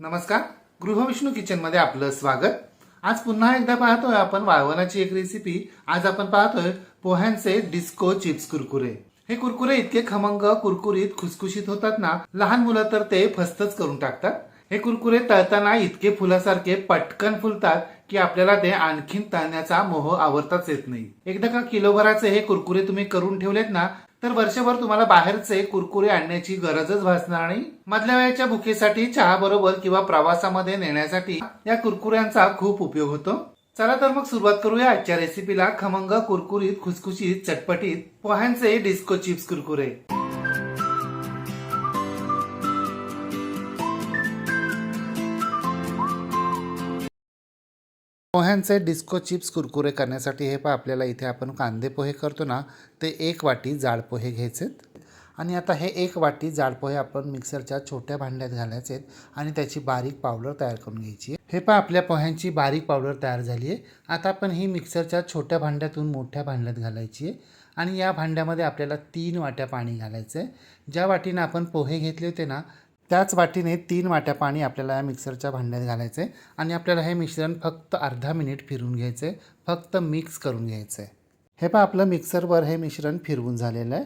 नमस्कार. गृहविष्णू किचनमध्ये आपलं स्वागत. आज पुन्हा एकदा पाहतोय आपण वाळवणाची एक रेसिपी आज आपण पाहतोय पोह्यांचे डिस्को चिप्स कुरकुरे. हे कुरकुरे इतके खमंग कुरकुरीत खुसखुशीत होतात ना लहान मुलं तर ते फस्तच करून टाकतात. हे कुरकुरे तळताना इतके फुलासारखे पटकन फुलतात की आपल्याला ते आणखीन तळण्याचा मोह आवरताच येत नाही. एकदा का किलोभराचे हे कुरकुरे तुम्ही करून ठेवलेत ना तर वर्षभर तुम्हाला बाहेरचे कुरकुरे आणण्याची गरजच भासणार नाही. मधल्या वेळेच्या भुकेसाठी चहा बरोबर किंवा प्रवासामध्ये नेण्यासाठी या कुरकुऱ्यांचा खूप उपयोग होतो. चला तर मग सुरुवात करूया आजच्या रेसिपीला खमंग कुरकुरीत खुसखुशीत चटपटीत पोह्यांचे डिस्को चिप्स कुरकुरे. पोह्यांचे डिस्को चिप्स कुरकुरे करण्यासाठी हे पहा आपल्याला इथे आपण कांदे पोहे करतो ना ते एक वाटी जाड पोहे घ्यायचेत. आणि आता हे एक वाटी जाड पोहे आपण मिक्सरच्या छोट्या भांड्यात घालायचे आहेत आणि त्याची बारीक पावडर तयार करून घ्यायची हे पहा आपल्या पोह्यांची बारीक पावडर तयार झाली आहे. आता आपण ही मिक्सरच्या छोट्या भांड्यातून मोठ्या भांड्यात घालायची आहे. आणि या भांड्यामध्ये आपल्याला तीन वाट्या पाणी घालायचं आहे. ज्या वाटीनं आपण पोहे घेतले होते ना त्याच वाटीने तीन वाट्या पाणी आपल्याला या मिक्सरच्या भांड्यात घालायचं आहे आणि आपल्याला हे मिश्रण फक्त अर्धा मिनिट फिरून घ्यायचं आहे फक्त मिक्स करून घ्यायचं. आहे हे पहा आपलं मिक्सरवर हे मिश्रण फिरवून झालेलं आहे.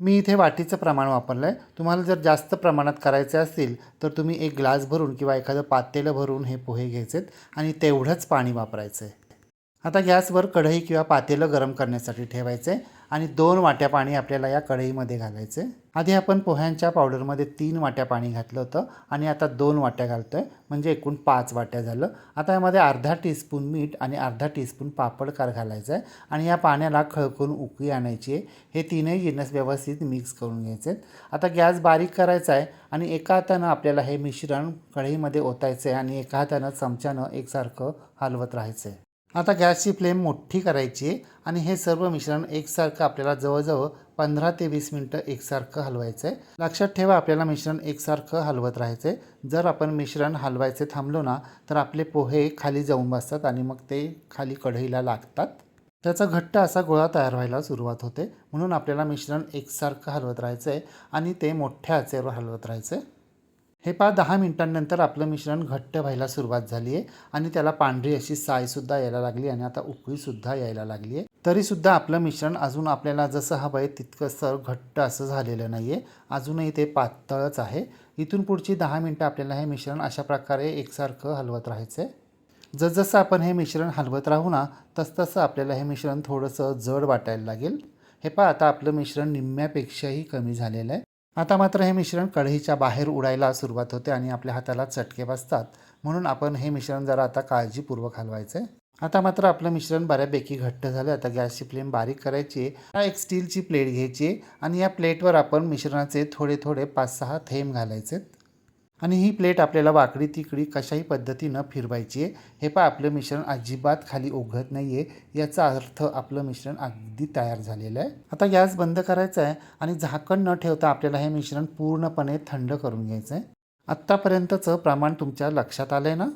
मी इथे वाटीचं प्रमाण वापरलं आहे तुम्हाला जर जास्त प्रमाणात करायचे असतील तर तुम्ही एक ग्लास भरून किंवा एखादं पातेलं भरून हे पोहे घ्यायचेत आणि तेवढंच पाणी वापरायचं आहे आता गॅसवर कढई किंवा पातेलं गरम करण्यासाठी ठेवायचं आहे आणि दोन वाट्या पाणी आपल्याला या कढईमध्ये घालायचं. आहे आधी आपण पोह्यांच्या पावडरमध्ये तीन वाट्या पाणी घातलं होतं आणि आता दोन वाट्या घालतो आहे म्हणजे एकूण पाच वाट्या झालं. आता यामध्ये अर्धा टीस्पून मीठ आणि अर्धा टीस्पून पापडकार घालायचं आहे आणि या पाण्याला खळकून उकळी आणायची आहे. हे तीनही जिन्नस व्यवस्थित मिक्स करून घ्यायचे आहेत. आता गॅस बारीक करायचा आहे आणि एका हातानं आपल्याला हे मिश्रण कढईमध्ये ओतायचं आहे आणि एका हातानं चमच्यानं एकसारखं हलवत राहायचं आहे. आता गॅसची फ्लेम मोठी करायची आहे आणि हे सर्व मिश्रण एकसारखं आपल्याला जवळजवळ पंधरा ते वीस मिनटं एकसारखं हलवायचं आहे लक्षात ठेवा आपल्याला मिश्रण एकसारखं हलवत राहायचं आहे जर आपण मिश्रण हलवायचे थांबलो ना तर आपले पोहे खाली जाऊन बसतात आणि मग ते खाली कढईला लागतात. त्याचा घट्ट असा गोळा तयार व्हायला सुरुवात होते. म्हणून आपल्याला मिश्रण एकसारखं हलवत राहायचं आहे आणि ते मोठ्या आचेवर हलवत राहायचं आहे हे पहा दहा मिनिटांनंतर आपलं मिश्रण घट्ट व्हायला सुरुवात झाली आहे आणि त्याला पांढरी अशी सायसुद्धा यायला लागली आणि आता उकळीसुद्धा यायला लागली आहे. तरीसुद्धा आपलं मिश्रण अजून आपल्याला जसं हवं आहे तितकंसं घट्ट असं झालेलं नाही आहे. अजूनही ते पातळच आहे. इथून पुढची दहा मिनटं आपल्याला हे मिश्रण अशा प्रकारे एकसारखं हलवत राहायचं आहे. जसजसं आपण हे मिश्रण हलवत राहू ना तसतसं आपल्याला हे मिश्रण थोडंसं जड वाटायला लागेल. हे पहा आता आपलं मिश्रण निम्म्यापेक्षाही कमी झालेलं आहे. आता मात्र हे मिश्रण कढईच्या बाहेर उडायला सुरुवात होते आणि आपल्या हाताला चटके बसतात. म्हणून आपण हे मिश्रण जरा आता काळजीपूर्वक हलवायचं. आहे आता मात्र आपलं मिश्रण बऱ्यापैकी घट्ट झालं. आता गॅसची फ्लेम बारीक करायची. आहे एक स्टीलची प्लेट घ्यायची आहे आणि या प्लेटवर आपण मिश्रणाचे थोडे थोडे पाच सहा थेंब घालायचे. आणि ही प्लेट आपल्याला वाकडी तिकडी कशाही पद्धतीनं फिरवायची आहे. हे पहा आपलं मिश्रण अजिबात खाली ओघत नाही आहे याचा अर्थ आपलं मिश्रण अगदी तयार झालेलं आहे. आता गॅस बंद करायचा आहे आणि झाकण न ठेवता आपल्याला हे मिश्रण पूर्णपणे थंड करून घ्यायचं आहे. आत्तापर्यंतचं प्रमाण तुमच्या लक्षात आलं आहे ना?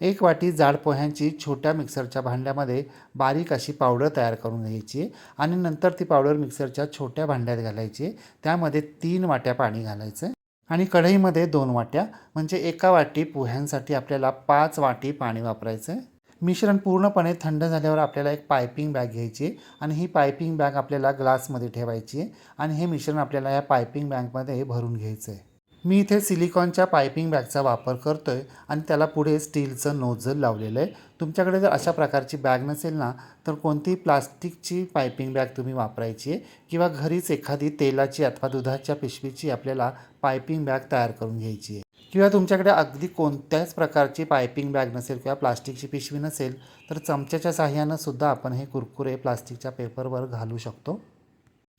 एक वाटी जाड पोह्यांची छोट्या मिक्सरच्या भांड्यामध्ये बारीक अशी पावडर तयार करून घ्यायची आणि नंतर ती पावडर मिक्सरच्या छोट्या भांड्यात घालायची त्यामध्ये तीन वाट्या पाणी घालायचं आहे. आणि कढईमध्ये दोन वाट्या म्हणजे एका वाटी पोह्यांसाठी आपल्याला पाच वाटी पाणी वापरायचं आहे मिश्रण पूर्णपणे थंड झाल्यावर आपल्याला एक पायपिंग बॅग घ्यायची आहे आणि ही पायपिंग बॅग आपल्याला ग्लासमध्ये ठेवायची आहे आणि हे मिश्रण आपल्याला या पायपिंग बॅगमध्ये भरून घ्यायचं आहे मी इथे सिलिकॉनच्या पायपिंग बॅगचा वापर करतो आहे आणि त्याला पुढे स्टीलचं नोझल लावलेलं आहे. तुमच्याकडे जर अशा प्रकारची बॅग नसेल ना तर कोणतीही प्लास्टिकची पायपिंग बॅग तुम्ही वापरायची आहे किंवा घरीच एखादी तेलाची अथवा दुधाच्या पिशवीची आपल्याला पायपिंग बॅग तयार करून घ्यायची आहे. किंवा तुमच्याकडे अगदी कोणत्याच प्रकारची पायपिंग बॅग नसेल किंवा प्लास्टिकची पिशवी नसेल तर चमच्याच्या साह्यानं सुद्धा आपण हे कुरकुरे प्लास्टिकच्या पेपरवर घालू शकतो.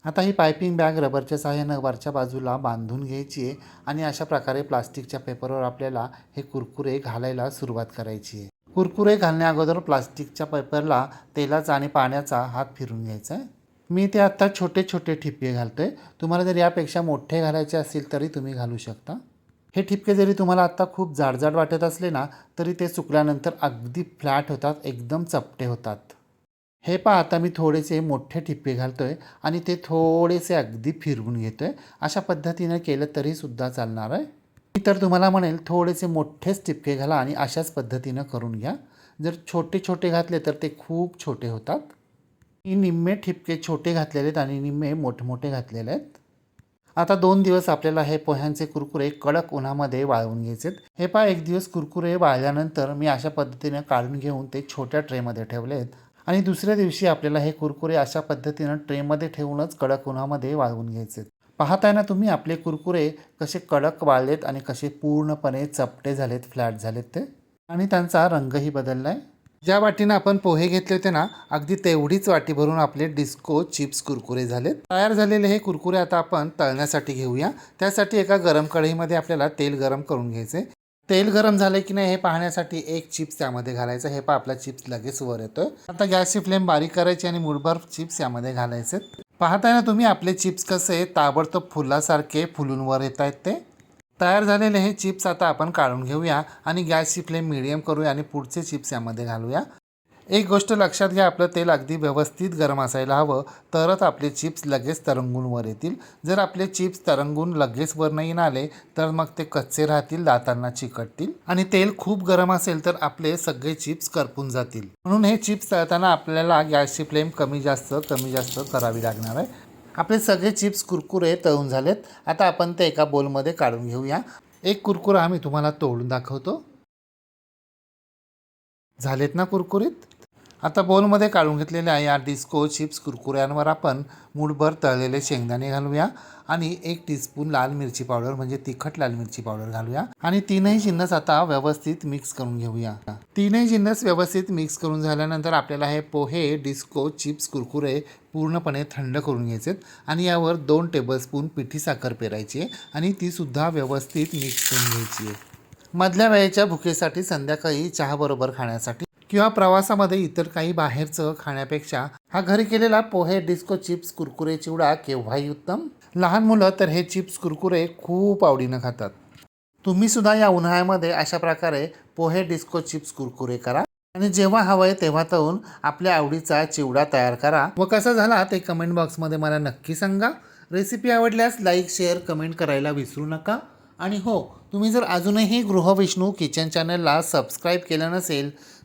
आता ही पायपिंग बॅग रबरच्या सहाय्यानं वरच्या बाजूला बांधून घ्यायची आहे आणि अशा प्रकारे प्लास्टिकच्या पेपरवर आपल्याला हे कुरकुरे घालायला सुरुवात करायची आहे. कुरकुरे घालण्याअगोदर प्लास्टिकच्या पेपरला तेलाचा आणि पाण्याचा हात फिरून घ्यायचा आहे. मी ते आत्ता छोटे छोटे ठिपके घालतो आहे तुम्हाला जर यापेक्षा मोठे घालायचे असतील तरी तुम्ही घालू शकता. हे ठिपके जरी तुम्हाला आत्ता खूप जाडजाड वाटत असले ना तरी ते सुकल्यानंतर अगदी फ्लॅट होतात एकदम चपटे होतात. हे पहा आता मी थोडेसे मोठे ठिपके घालतो आहे आणि ते थोडेसे अगदी फिरवून घेतो आहे अशा पद्धतीनं केलं तरीसुद्धा चालणार आहे. मी तर तुम्हाला म्हणेल थोडेसे मोठेच टिपके घाला आणि अशाच पद्धतीनं करून घ्या. जर छोटे छोटे घातले तर ते खूप छोटे होतात. मी निम्मे ठिपके छोटे घातलेले आहेत आणि निम्मे मोठमोठे घातलेले आहेत. आता दोन दिवस आपल्याला हे पोह्यांचे कुरकुरे कडक उन्हामध्ये वाळवून घ्यायचे हे पहा एक दिवस कुरकुरे वाळल्यानंतर मी अशा पद्धतीने काढून घेऊन ते छोट्या ट्रेमध्ये ठेवले आहेत. आणि दुसऱ्या दिवशी आपल्याला हे कुरकुरे अशा पद्धतीनं ट्रेमध्ये ठेवूनच कडक उन्हामध्ये वाळवून घ्यायचे. पाहताय ना तुम्ही आपले कुरकुरे कसे कडक वाळलेत आणि कसे पूर्णपणे चपटे झालेत फ्लॅट झालेत ते? आणि त्यांचा रंगही बदलला आहे ज्या वाटीनं आपण पोहे घेतले होते ना अगदी तेवढीच वाटी भरून आपले डिस्को चिप्स कुरकुरे झालेत. तयार झालेले हे कुरकुरे आता आपण तळण्यासाठी घेऊया. त्यासाठी एका गरम कढईमध्ये आपल्याला तेल गरम करून घ्यायचे. तेल गरम झाले की नाही हे पाहण्यासाठी एक चिप्स त्यामध्ये घालायचं. हे पहा आपला चिप्स लगेच वर येतोय. आता गॅसची फ्लेम बारीक करायची आणि मुठभर चिप्स यामध्ये घालायचे. पाहताय ना तुम्ही आपले चिप्स कसे ताबडतोब फुलासारखे फुलून वर येत आहेत ते. तयार झालेले हे चिप्स आता आपण काढून घेऊया आणि गॅसची फ्लेम मिडियम करूया आणि पुढचे चिप्स यामध्ये घालूया. एक गोष्ट लक्षात घ्या आपलं तेल अगदी व्यवस्थित गरम असायला हवं. तरच आपले चिप्स लगेच तरंगून वर येतील. जर आपले चिप्स तरंगून लगेच वर नाही आले तर मग ते कच्चे राहतील दातांना चिकटतील. आणि तेल खूप गरम असेल तर आपले सगळे चिप्स करपून जातील. म्हणून हे चिप्स तळताना आपल्याला गॅसची फ्लेम कमी जास्त कमी जास्त करावी लागणार आहे. आपले सगळे चिप्स कुरकुरे तळून झालेत. आता आपण ते एका बोलमध्ये काढून घेऊया. एक कुरकुरा आम्ही तुम्हाला तोडून दाखवतो. झालेत ना कुरकुरीत? आता बोलमध्ये काढून घेतलेल्या या डिस्को चिप्स कुरकुऱ्यांवर आपण मूठभर तळलेले शेंगदाणे घालूया आणि एक टीस्पून लाल मिरची पावडर म्हणजे तिखट लाल मिरची पावडर घालूया आणि तीनही जिन्नस आता व्यवस्थित मिक्स करून घेऊया. तीनही जिन्नस व्यवस्थित मिक्स करून झाल्यानंतर आपल्याला हे पोहे डिस्को चिप्स कुरकुरे पूर्णपणे थंड करून घ्यायचे आणि यावर दोन टेबलस्पून पिठी साखर पेरायची आहे आणि तीसुद्धा व्यवस्थित मिक्स करून घ्यायची आहे. मधल्या वेळेच्या भुकेसाठी संध्याकाळी चहाबरोबर खाण्यासाठी किंवा प्रवासामध्ये इतर काही बाहेरचं खाण्यापेक्षा हा घरी केलेला पोहे डिस्को चिप्स कुरकुरे चिवडा केव्हाही उत्तम. लहान मुलं तर हे चिप्स कुरकुरे खूप आवडीनं खातात. तुम्ही सुद्धा या उन्हाळ्यामध्ये अशा प्रकारे पोहे डिस्को चिप्स कुरकुरे करा आणि जेव्हा हवंय तेव्हा तळून आपल्या आवडीचा चिवडा तयार करा. व कसा झाला ते कमेंट बॉक्समध्ये मला नक्की सांगा. रेसिपी आवडल्यास लाईक शेअर कमेंट करायला विसरू नका. आणि हो तुम्ही जर अजूनही गृहविष्णू किचन चॅनलला सबस्क्राईब केलं नसेल